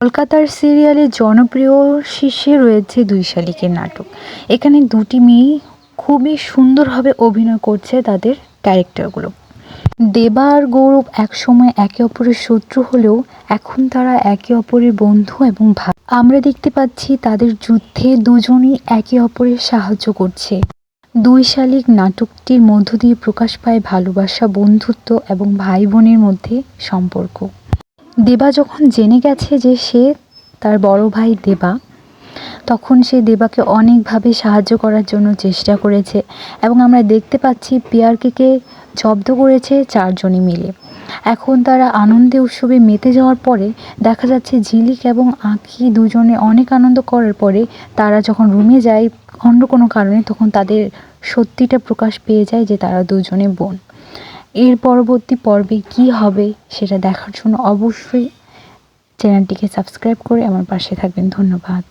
কলকাতার সিরিয়ালে জনপ্রিয় শীর্ষে রয়েছে দুই শালিকের নাটক। এখানে দুটি মেয়ে খুবই সুন্দরভাবে অভিনয় করছে তাদের ক্যারেক্টারগুলো। দেবা আর গৌরব একসময় একে অপরের শত্রু হলেও এখন তারা একে অপরের বন্ধু এবং ভাই। আমরা দেখতে পাচ্ছি তাদের যুদ্ধে দুজনই একে অপরের সাহায্য করছে। দুই শালিক নাটকটির মধ্য দিয়ে প্রকাশ পায় ভালোবাসা, বন্ধুত্ব এবং ভাই বোনের মধ্যে সম্পর্ক। দেবা যখন জেনে গেছে যে সে তার বড় ভাই দেবা, তখন সে দেবাকে অনেকভাবে সাহায্য করার জন্য চেষ্টা করেছে এবং আমরা দেখতে পাচ্ছি পিয়ারকেকে জব্দ করেছে চারজনই মিলে। এখন তারা আনন্দে উৎসবে মেতে যাওয়ার পরে দেখা যাচ্ছে ঝিলিক এবং আঁকি দুজনে অনেক আনন্দ করার পরে তারা যখন রুমে যায় অন্য কোনো কারণে তখন তাদের সত্যিটা প্রকাশ পেয়ে যায় যে তারা দুজনে বোন। এর পরবর্তী পর্বে কি হবে সেটা দেখার জন্য অবশ্যই চ্যানেলটিকে সাবস্ক্রাইব করে আমার পাশে থাকবেন। ধন্যবাদ।